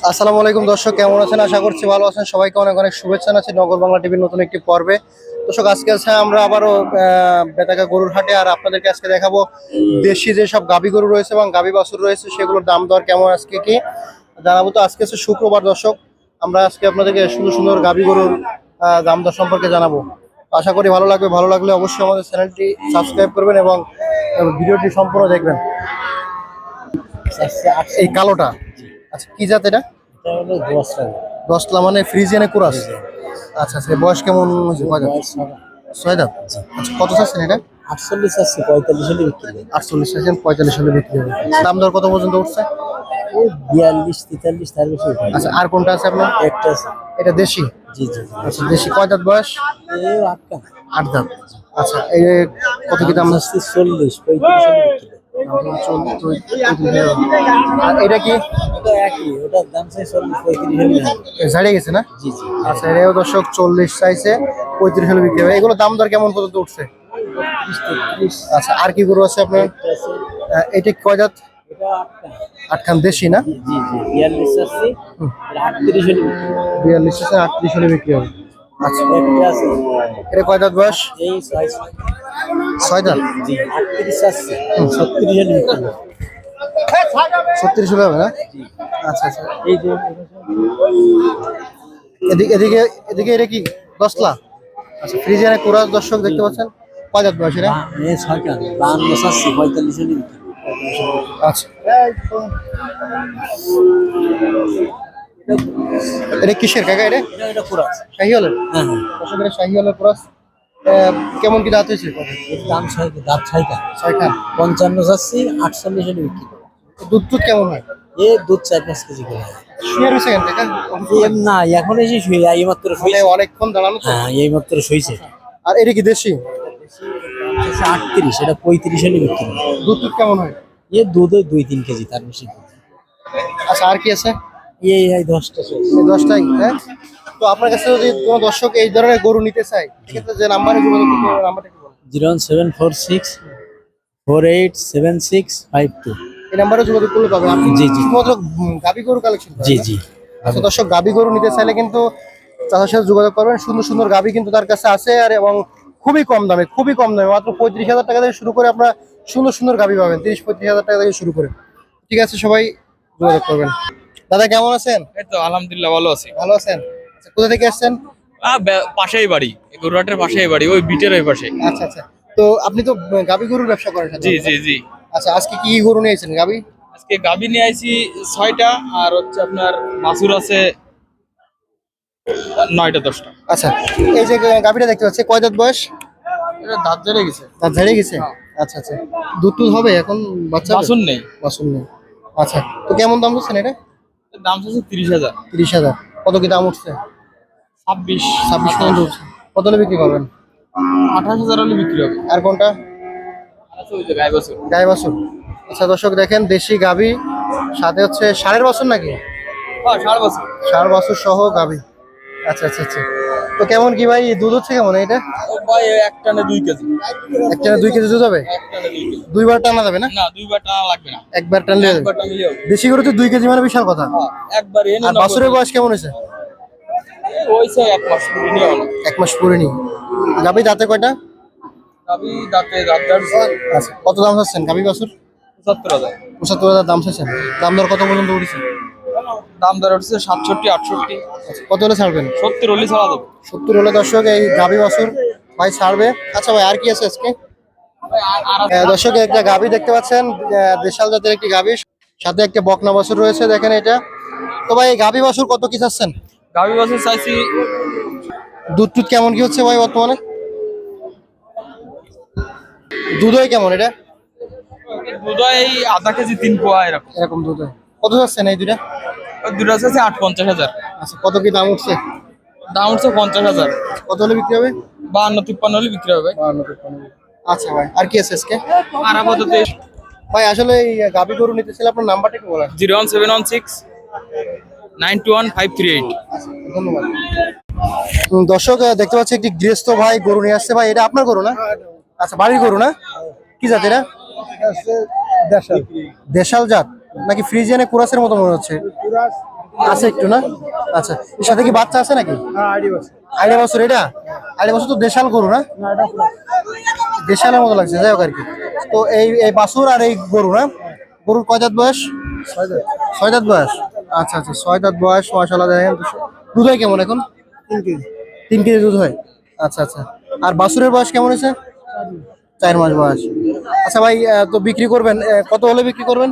আসসালামু আলাইকুম দর্শক, কেমন আছেন? আশা করছি ভালো আছেন। সবাইকে অনেক অনেক শুভেচ্ছা আছে নগর বাংলা টিভির নতুন একটি পর্বে। দর্শক, আজকে আছে আমরা আবারও বেতাকা গরুর হাটে আর আপনাদেরকে আজকে দেখাবো দেশি যে সব গাবি গরু রয়েছে এবং গাবি বাছুর রয়েছে, সেগুলোর দাম দর কেমন, আজকে কি জানাব। তো আজকে হচ্ছে শুক্রবার দর্শক, আমরা আজকে আপনাদেরকে সুন্দর সুন্দর গাবি গরুর দাম দর সম্পর্কে জানাব। আশা করি ভালো লাগবে। ভালো লাগলে অবশ্যই আমাদের চ্যানেলটি সাবস্ক্রাইব করবেন এবং ভিডিওটি সম্পূর্ণ দেখবেন। এই কালোটা। আচ্ছা কি জাত এটা? দশলা মানে ফ্রিজিয়ানে কুরাস? আচ্ছা আচ্ছা বয়স কেমন দাঁত? ছয়। দাঁত? আচ্ছা কত চাচ্ছেন এটা? আটচল্লিশ আসছে পঁয়তাল্লিশ হলে বিক্রি হবে। আটচল্লিশ চাচ্ছেন পঁয়তাল্লিশ হলে বিক্রি হবে। দাম দর কত পর্যন্ত উঠছে? ওই বিয়াল্লিশ তেতাল্লিশ তার বেশি আচ্ছা আর কোনটা আছে আপনার? একটা আছে। এটা দেশি? জি জি আচ্ছা দেশি কয় দাঁত বয়স? এই আটকা আট দাঁত। আচ্ছা এই কত কি দাম? আসছে চল্লিশ পঁয়ত্রিশ। আর এটা কি? গেছে না? আচ্ছা এটাও দর্শক চল্লিশ চাইছে পঁয়ত্রিশ হলে বিক্রি হবে। এগুলো দাম দর কেমন পর্যন্ত উঠছে? আচ্ছা আর কি গরু আছে আপনার? এটা কয় দাঁত আটখান দেশি না? বিয়াল্লিশ আছে আটত্রিশ হলে বিক্রি হবে। আচ্ছা। একটা আছে? এটা কয় দাঁত বয়স? এই ছয় ছয়। ছয় দাঁত? জি আটত্রিশ আসছে ছত্রিশ হলে ছত্রিশ হলে হবে না? আচ্ছা আচ্ছা। এই যে এদিকে এদিকে এদিকে এটা কি দশলা আচ্ছা কোরাস দর্শক দেখতে পাচ্ছেন? কয় দাঁত বয়স এটা? ছয়টা বাহান্ন পঁয়তাল্লিশ হলে আচ্ছা। এটা কিসের কাকা এটা? এটা কুরাস। শাহি হলের হ্যাঁ হ্যাঁ। দর্শক এটা শাহি হলের কোরাস কেমন কি দাঁত হয়েছে? দাম ছয় দাম ছয়টা। ছয় খান পঞ্চান্ন চাচ্ছি আটচল্লিশ হলে বিক্রি করব। দুধ টুধ কেমন হয়? এ দুধ চার পাঁচ কেজি করে। শুয়ে রয়েছে কেন না এখন এসে শুয়ে এই মাত্র মানে শুয়েছে। অনেকক্ষণ দাঁড়ানো হ্যাঁ এই মাত্র শুয়েছে। আর এটা কি দেশি? আটত্রিশ এটা পঁয়ত্রিশ হলে বিক্রি দুধ টুধ কেমন হয়? এ দুধ দুই তিন কেজি তার বেশি আচ্ছা আর কি আছে? এই এই দশটা দশটাই হ্যাঁ? তো আপনার কাছে যদি কোনো দর্শক এই ধরনের গরু নিতে চায় সেক্ষেত্রে যে নাম্বারে যোগাযোগ করতে হবে নাম্বারটা কি বলুন? Zero one seven four six four eight seven six five two. এই নাম্বারে যোগাযোগ করলে আপনি জি, জি। শুধুমাত্র গাবি গরু কালেকশন জি জি। আচ্ছা দর্শক গাবি গরু নিতে চাইলে কিন্তু চাষের সাথে যোগাযোগ করবেন। সুন্দর সুন্দর গাবি কিন্তু তার কাছে আছে আর এবং খুবই কম দামে খুবই কম দামে মাত্র পঁয়ত্রিশ হাজার টাকা থেকে শুরু করে আপনারা সুন্দর সুন্দর গাবি পাবেন। তিরিশ পঁয়ত্রিশ হাজার টাকা থেকে শুরু করে। ঠিক আছে সবাই যোগাযোগ করবেন। দাদা কেমন আছেন? এই তো আলহামদুলিল্লাহ ভালো আছি। ভালো আছেন? আচ্ছা, কোথা থেকে আসছেন পাশেই বাড়ি গরুহাটের পাশেই বাড়ি ওই বিটের ওই পাশে আচ্ছা আচ্ছা। তো আপনি তো গাবি গরুর ব্যবসা করেন জি জি জি। আচ্ছা আজকে কি গরু নিয়েছেন গাবি? আজকে গাবি নিয়ে আইছি ছয়টা আর হচ্ছে আপনার মাসুর আছে নয়টা দশটা। আচ্ছা এই যে গাবিটা দেখতে পাচ্ছি কয় দাঁত বয়স? এটা দাঁত জেলে গেছে। দাঁত ঝাড়িয়ে গেছে? আচ্ছা আচ্ছা। দুধ হবে এখন বাচ্চা বাছুর নেই। বাসুন নেই। আচ্ছা তো কেমন দাম হচ্ছেন এটা? দাম হচ্ছে তিরিশ হাজার। তিরিশ হাজার। কত কি দাম উঠছে? ছাব্বিশ। ছাব্বিশ পর্যন্ত উঠছে। কত হলে বিক্রি করবেন? আঠাশ হাজার হলে বিক্রি হবে। আর কোনটা? বাছুর। আচ্ছা দর্শক দেখেন দেশি গাবি সাথে হচ্ছে ষাঁড়ের নাকি? হ্যাঁ ষাট বছর। ষাঁড় সহ গাবি। আচ্ছা আচ্ছা আচ্ছা। তো কেমন কি ভাই? দুধ হচ্ছে কেমন এটা? ভাই এক টানে দুই কেজি। একটা দুই কেজি দুধ হবে? এক টানে দুইবার টানা যাবে না? না দুইবার টানা লাগবে না। একবার টানলে দেশি গরু তো দুই কেজি মানে বিশাল কথা। হ্যাঁ একবার এনে আর বাসুরের বয়স কেমন হয়েছে? এক মাস এক মাস পরে নি গাবি দাঁতে কয়টা? গাবি দাঁতে দাঁত দাঁত আচ্ছা কত দাম চাচ্ছেন গাবি বাসুর পঁচাত্তর হাজার। পঁচাত্তর হাজার দাম চাচ্ছেন। দাম দর কত পর্যন্ত উঠেছে? দাম দর হচ্ছে সাতষট্টি আটষট্টি। কত হলে ছাড়বেন? সত্তর হলে ছাড়া দেবো। সত্তর হলে দর্শক এই গাবি বাসুর ভাই ছাড়বে। আচ্ছা ভাই আর কি আছে আজকে? দর্শক একটা গাবি দেখতে পাচ্ছেন দেশাল জাতের একটি গাবি সাথে একটা বকনা বাসুর রয়েছে দেখেন এটা। তো ভাই এই গাবি বাসুর কত কি চাচ্ছেন? গাভী বছর চাইছি দুধ টুধ কেমন কি হচ্ছে ভাই বর্তমানে? দুধ হয় কেমন এটা? দুধ এই আধা কেজি তিন পোয়া এরকম। এরকম দুধ কত চাচ্ছেন এই দুটা দুটো চাইছি আট পঞ্চাশ হাজার। আচ্ছা কত কি দাম উঠছে? দাম উঠছে পঞ্চাশ হাজার। কত হলে বিক্রি হবে? বাহান্ন তিপ্পান্ন হলে বিক্রি হবে আচ্ছা ভাই আর কি আছে আজকে? আর আপাতত ভাই আসলে এই গাবি গরু নিতে ছিল আপনার নাম্বারটা কি বলেন। Zero one seven one six nine two one five three eight. ধন্যবাদ। দর্শক দেখতে পাচ্ছি একটি গৃহস্থ ভাই গরু নিয়ে আসছে। ভাই এটা আপনার গরু না? আচ্ছা বাড়ির গরু না? কি জাত এটা? দেশাল জাত। নাকি ফ্রিজিয়ানে কুরাসের মতো মনে হচ্ছে? আছে একটু না? আচ্ছা। এর সাথে কি বাচ্চা আছে নাকি? আড়াই বছর। এটা? আড়াই বছর তো দেশাল গরু না? দেশালের মতো লাগছে যাই হোক আর কি। তো এই এই বাছুর আর এই গরু না? গরুর কয় দাঁত বয়স? ছয় দাঁত বয়স? আচ্ছা আচ্ছা ছয় দাঁত বয়স মশালা দেখেন দুধ হয় কেমন এখন? তিন কেজি। তিন কেজি দুধ হয়? আচ্ছা আচ্ছা। আর বাছুরের বয়স কেমন হয়েছে? চার মাস বয়স। আচ্ছা ভাই তো বিক্রি করবেন কত হলে বিক্রি করবেন?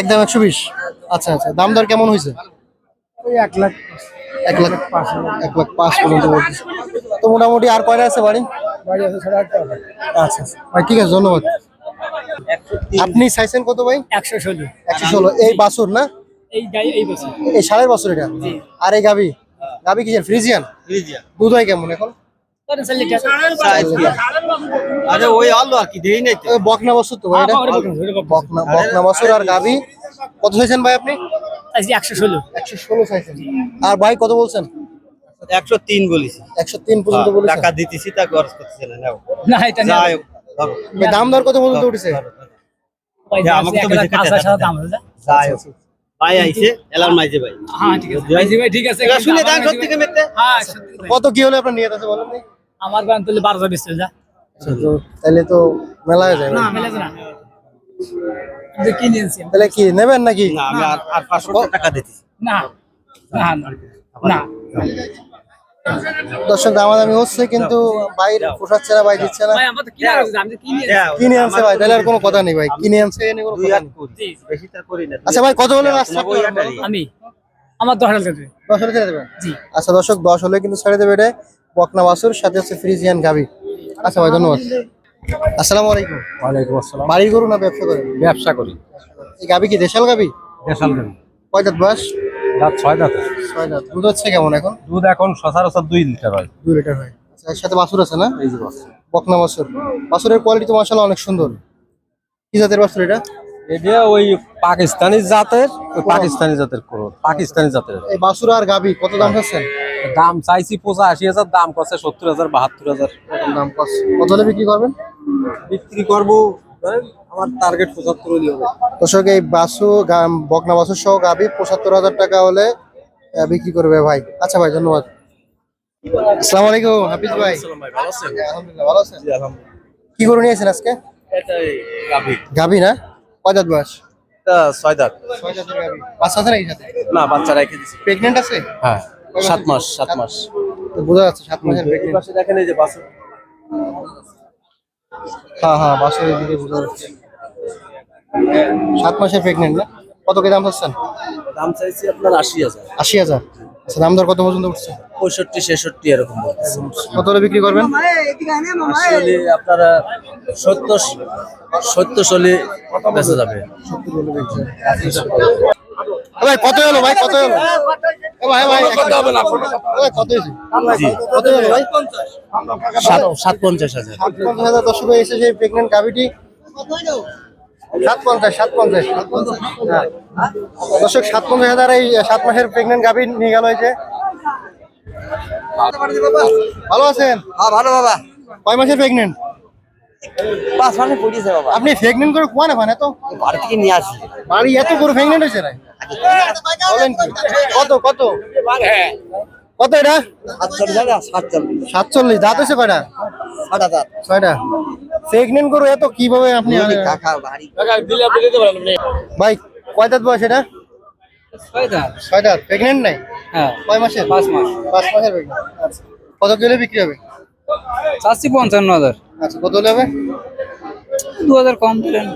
একদম একশো বিশ। আচ্ছা আচ্ছা। দাম দর কেমন হয়েছে? এক লাখ এক লাখ এক লাখ পাঁচ পর্যন্ত বলতেছে তো মোটামুটি আর কয়টা আছে বাড়ি? আচ্ছা আচ্ছা। ভাই ঠিক আছে ধন্যবাদ। আপনি চাইছেন কত ভাই? একশো ষোলো। একশো ষোলো। এই বাছুর না? এই সাড়ে বছর। এটা? আর এই গাবি গাবি কিসের? ফ্রিজিয়ান। দুধ হয় কেমন এখন? আরে ওই আলো আর কি দেই নাই বকনা বছর তো ভাই বকনা বকনা বছর আর গাবি কত চাইছেন ভাই আপনি? একশো ষোলো। একশো ষোলো চাইছেন। আর ভাই কত বলছেন? একশো তিন বলিস একশো তিন পর্যন্ত বলেছেন। টাকা দিতেছি তা খরচ করতেছে না না এটা দাম দর কত পর্যন্ত উঠেছে? আমাকে তো বেশি যাই হোক। ভাই আইছে এলার মাইজে ভাই। হ্যাঁ ঠিক আছে। মাইজে ভাই ঠিক আছে। শুনে দাম সত্যি কে মেতে। হ্যাঁ কত কি হলে আপনার নিয়ে আছে বলেন আমার বান বারো হাজার বেশ চলে যা। তো তাহলে তো মেলা হয়ে যায় না মেলা না। কি নিয়েছি তাহলে কি নেবেন নাকি? না আমি আর আর পাঁচশো টাকা দিতেছি। না না না দর্শক দামাদামি হচ্ছে কিন্তু বাইরে পোষাচ্ছে না ভাই দিচ্ছে না। কিনা আনছে ভাই তাহলে আর কোনো কথা নেই ভাই কিনে আনছে আচ্ছা ভাই কত হলে। আমি আমার দশ হাজার দশ হলে ছেড়ে দেবেন? আচ্ছা দর্শক দশ হলে কিন্তু ছেড়ে দেবে এটা বকনা বাসুর সাথে হচ্ছে ফ্রিজিয়ান গাবি আচ্ছা ভাই ধন্যবাদ। আসসালামু আলাইকুম। ওয়ালাইকুম আসসালাম। বাড়ির গরু না ব্যবসা করেন ব্যবসা করি। এই গাবি কি দেশাল গাবি দেশাল গাড়ি কয় দাঁত বয়স? দাঁত ছয় দাঁত। ছয় দাঁত। দুধ হচ্ছে কেমন এখন? দুধ এখন সচরাচর দুই লিটার হয়। দুই লিটার হয়। আচ্ছা এর সাথে বাছুর আছে না? এই যে বাস বকনা বাছুর। বাছুরের কোয়ালিটি তো মাসাল্লাহ অনেক সুন্দর। কি জাতের বাছুর এটা? এটা ওই পাকিস্তানি জাতের পাকিস্তানি জাতের করো পাকিস্তানি জাতের। এই বাছুর আর গাবি কত দাম চাচ্ছেন? দাম চাইছি পঁচাশি হাজার দাম করছে সত্তর হাজার বাহাত্তর হাজার। দাম কত কত বিক্রি করবেন? বিক্রি করব ধরেন আমার টার্গেট পঁচাত্তর হলে হবে দর্শক এই বাসু বকনা বাছুর সহ গাবি পঁচাত্তর হাজার টাকা হলে বিক্রি করবে ভাই। আচ্ছা ভাই ধন্যবাদ। আসসালামু আলাইকুম হাফিজ ভাই। আলহামদুলিল্লাহ ভালো আছেন? কি করে নিয়েছেন আজকে? গাবি না? কয় দাঁত বয়স? ছয় দাঁত। ছয় দাঁতের গাবি বাচ্চা আছে নাকি সাথে? না বাচ্চা রেখে দিছি। প্রেগনেন্ট আছে? হ্যাঁ সাত মাস সাত মাস। তো বোঝা যাচ্ছে সাত মাসের এই দেখেন এই যে বাস। হ্যাঁ হ্যাঁ বাসের দিকে বোঝা যাচ্ছে। সাত মাসের প্রেগনেন্ট না? কত কি দাম চাচ্ছেন? দাম চাইছি আপনার আশি হাজার। আশি হাজার? আচ্ছা দাম দর কত পর্যন্ত উঠছে? পঁয়ষট্টি ছেষট্টি এরকম কত হলে বিক্রি করবেন? আসলে আপনারা সত্তর সত্তর চলে বেঁচে যাবে। ভাই কত হলো ভাই? কত হলো? ভাই ভাই কত হবে না কত হয়েছে? কত হলো ভাই? সাত সাত পঞ্চাশ হাজার। সাত পঞ্চাশ হাজার দর্শক এসে সেই প্রেগনেন্ট গাভিটি। সাত পঞ্চাশ সাত পঞ্চাশ হ্যাঁ। দর্শক সাত পঞ্চাশ হাজার এই সাত মাসের প্রেগনেন্ট গাভি নিয়ে গেল যে। ভালো আছেন? হ্যাঁ ভালো বাবা। কয় মাসের প্রেগনেন্ট পাঁচ মাসে পড়িয়েছে বাবা। আপনি প্রেগনেন্ট করে কোয়া না তো? বাড়ি থেকে নিয়ে আসি। বাড়ি এত করে প্রেগনেন্ট হয়েছে না কত কত? কত এটা? সাতচল্লিশ। দাঁত হয়েছে কয়টা? ষাট হাজার ছয়টা প্রেগনেন্ট করে এত কীভাবে আপনি ভাই কয় দাঁত বয়স এটা? ছয় দাঁত। প্রেগনেন্ট নাই? হ্যাঁ কয় মাসের? পাঁচ মাস। পাঁচ মাসের আচ্ছা। কত কিলো বিক্রি হবে? চাচ্ছি পঞ্চান্ন হাজার। আচ্ছা কত হলে হবে? দু হাজার কম দিলেন।